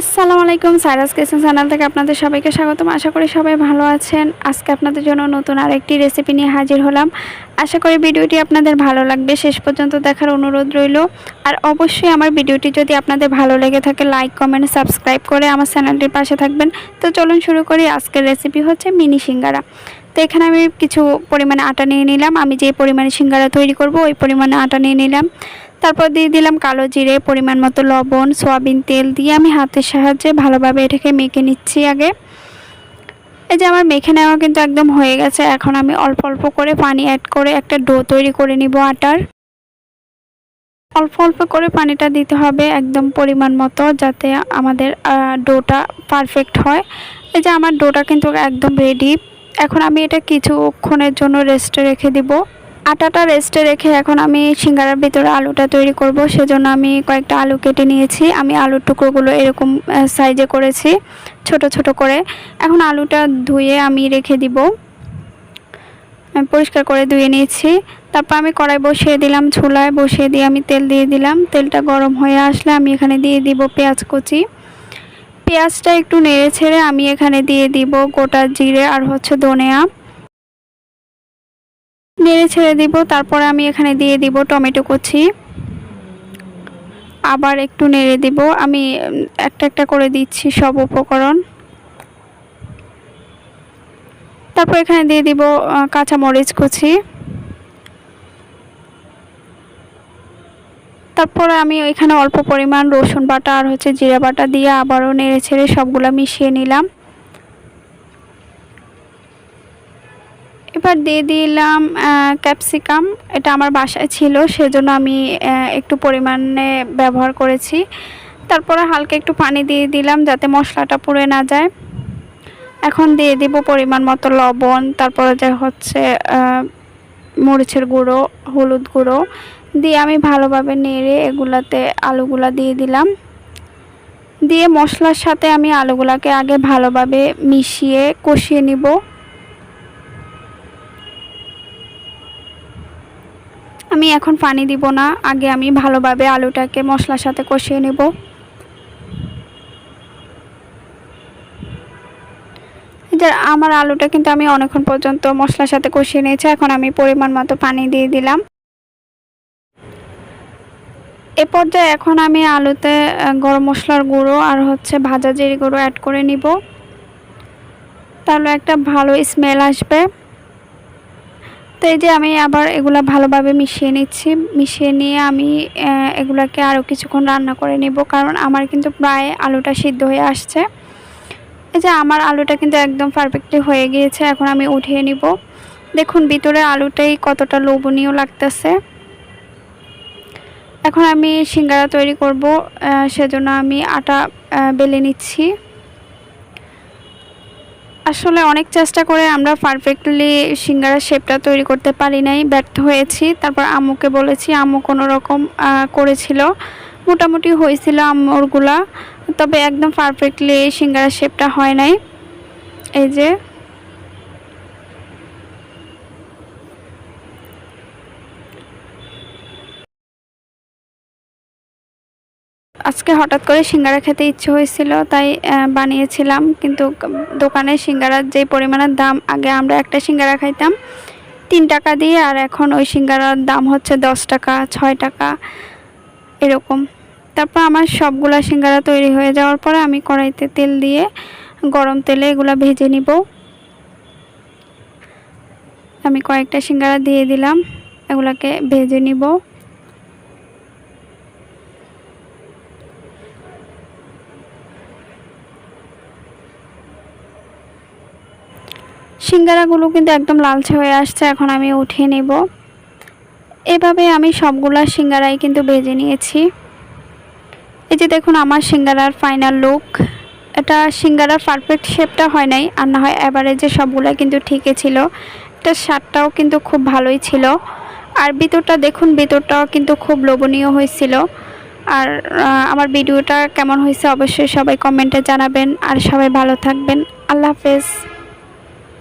আসসালামু আলাইকুম, Cyrus kitchen channel থেকে আপনাদের সবাইকে স্বাগতম। আশা করি সবাই ভালো আছেন। আজকে আপনাদের জন্য নতুন আরেকটি রেসিপি নিয়ে হাজির হলাম। আশা করি ভিডিওটি আপনাদের ভালো লাগবে। শেষ পর্যন্ত দেখার অনুরোধ রইল। আর অবশ্যই আমার ভিডিওটি যদি আপনাদের ভালো লেগে থাকে লাইক কমেন্ট সাবস্ক্রাইব করে আমার চ্যানেলটির পাশে থাকবেন। তো চলুন শুরু করি। আজকের রেসিপি হচ্ছে মিনি সিঙ্গারা। তো এখানে আমি কিছু পরিমাণে আটা নিয়ে নিলাম। আমি যে পরিমাণে সিঙ্গারা তৈরি করব, ওই পরিমাণে আটা নিয়ে নিলাম। তারপর দিয়ে দিলাম কালো জিরে, পরিমাণ মতো লবণ, সয়াবিন তেল দিয়ে আমি হাতের সাহায্যে ভালোভাবে এটাকে মেখে নিচ্ছি আগে। এই যে আমার মেখে নেওয়া কিন্তু একদম হয়ে গেছে। এখন আমি অল্প অল্প করে পানি অ্যাড করে একটা ডো তৈরি করে নিব আটার। অল্প অল্প করে পানিটা দিতে হবে একদম পরিমাণ মতো যাতে আমাদের ডোটা পারফেক্ট হয়। এই যে আমার ডোটা কিন্তু একদম রেডি এখন আমি এটা কিছুক্ষণের জন্য রেস্টে রেখে দিব। আটাটা রেস্টে রেখে এখন আমি সিঙ্গারার ভিতরে আলুটা তৈরি করব। সেজন্য আমি কয়েকটা আলু কেটে নিয়েছি। আমি আলুর টুকরোগুলো এরকম সাইজে করেছি, ছোট ছোট করে। এখন আলুটা ধুয়ে আমি রেখে দিব। পরিষ্কার করে ধুয়ে নিয়েছি। তারপর আমি কড়াই বসিয়ে দিলাম, চুলায় বসিয়ে দিয়ে আমি তেল দিয়ে দিলাম। তেলটা গরম হয়ে আসলে আমি এখানে দিয়ে দিব পেঁয়াজ কুচি। পেঁয়াজটা একটু নেড়ে ছেড়ে আমি এখানে দিয়ে দিব গোটা জিরে আর হচ্ছে ধনিয়া। নেড়ে ছেড়ে দিব, তারপরে আমি এখানে দিয়ে দিব টমেটো কুচি। আবার একটু নেড়ে দিব, আমি একটা একটা করে দিচ্ছি সব উপকরণ। তারপর এখানে দিয়ে দিব কাঁচা মরিচ কুচি। তারপরে আমি এখানে অল্প পরিমাণ রসুন বাটা আর হচ্ছে জিরা বাটা দিয়ে আবারও নেড়ে ছেড়ে সবগুলো মিশিয়ে নিলাম। এবার দিয়ে দিলাম ক্যাপসিকাম এটা আমার বাসায় ছিল, সেজন্য আমি একটু পরিমাণে ব্যবহার করেছি। তারপরে হালকা একটু পানি দিয়ে দিলাম যাতে মশলাটা পুড়ে না যায়। এখন দিয়ে দিব পরিমাণ মতো লবণ, তারপরে যে হচ্ছে মরিচের গুঁড়ো, হলুদ গুঁড়ো। দিয়ে আমি ভালোভাবে নেড়ে এগুলাতে আলুগুলা দিয়ে দিলাম। দিয়ে মশলার সাথে আমি আলুগুলাকে আগে ভালোভাবে মিশিয়ে কষিয়ে নিব। আমি এখন পানি দিব না। আগে আমি ভালোভাবে আলুটাকে মশলার সাথে কষিয়ে নেব। আমার আলুটা কিন্তু আমি অনেকক্ষণ পর্যন্ত মশলার সাথে কষিয়ে নিয়েছি। এখন আমি পরিমাণ মতো পানি দিয়ে দিলাম। এ পর্যায়ে এখন আমি আলুতে গরম মশলার গুঁড়ো আর হচ্ছে ভাজা জিরি গুঁড়ো অ্যাড করে নিব। তাহলে একটা ভালো স্মেল আসবে। তো এই যে আমি আবার এগুলো ভালোভাবে মিশিয়ে নিচ্ছি। মিশিয়ে নিয়ে আমি এগুলাকে আরও কিছুক্ষণ রান্না করে নিব। কারণ আমার কিন্তু প্রায় আলুটা সিদ্ধ হয়ে আসছে। এই যে আমার আলুটা কিন্তু একদম পারফেক্টলি হয়ে গিয়েছে। এখন আমি উঠিয়ে নিব। দেখুন, ভিতরে আলুটাই কতটা লোভনীয় লাগতেছে। এখন আমি সিঙ্গারা তৈরি করব। সেজন্য আমি আটা বেলে নিচ্ছি। আসলে অনেক চেষ্টা করে আমরা পারফেক্টলি সিঙ্গারার শেপটা তৈরি করতে পারি নাই, ব্যর্থ হয়েছি। তারপর আম্মুকে বলেছি, আম্মু কোনো রকম করেছিল। মোটামুটি হয়েছিল আম্মুরগুলা, তবে একদম পারফেক্টলি সিঙ্গারার শেপটা হয় নাই। এই যে আজকে হঠাৎ করে সিঙ্গারা খেতে ইচ্ছে হয়েছিল, তাই বানিয়েছিলাম। কিন্তু দোকানে সিঙ্গারার যে পরিমাণের দাম, আগে আমরা একটা সিঙ্গারা খাইতাম, তিন টাকা দিয়ে, আর এখন ওই সিঙ্গারার দাম হচ্ছে দশ টাকা, ছয় টাকা, এরকম। তারপর আমার সবগুলা সিঙ্গারা তৈরি হয়ে যাওয়ার পরে আমি কড়াইতে তেল দিয়ে গরম তেলে এগুলা ভেজে নিব। আমি কয়েকটা সিঙ্গারা দিয়ে দিলাম, এগুলাকে ভেজে নিব। সিঙ্গারাগুলো কিন্তু একদম লালচে হয়ে আসছে, এখন আমি উঠিয়ে নেব। এভাবে আমি সবগুলা সিঙ্গারাই কিন্তু বেজে নিয়েছি। এই যে দেখুন আমার সিঙ্গারার ফাইনাল লুক এটা সিঙ্গারার পারফেক্ট শেপটা হয় নাই, আর না হয় অ্যাভারেজে সবগুলো কিন্তু ঠিকই ছিল। এটা স্বাদটাও কিন্তু খুব ভালোই ছিল। আর ভিতরটা দেখুন, ভিতরটাও কিন্তু খুব লোভনীয় হয়েছিল। আর আমার ভিডিওটা কেমন হয়েছে অবশ্যই সবাই কমেন্টে জানাবেন। আর সবাই ভালো থাকবেন। আল্লাহ হাফেজ।